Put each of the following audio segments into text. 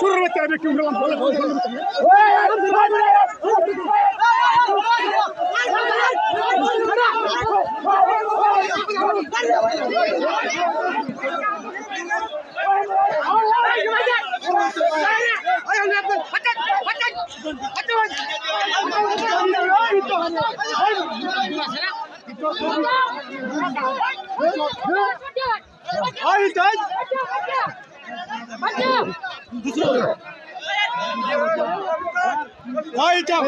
শুরু করতে হবে কেউ Good, good, good. आई जज आई जा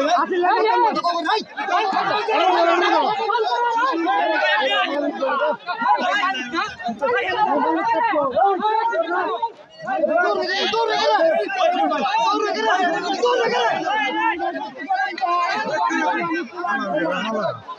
Thank you.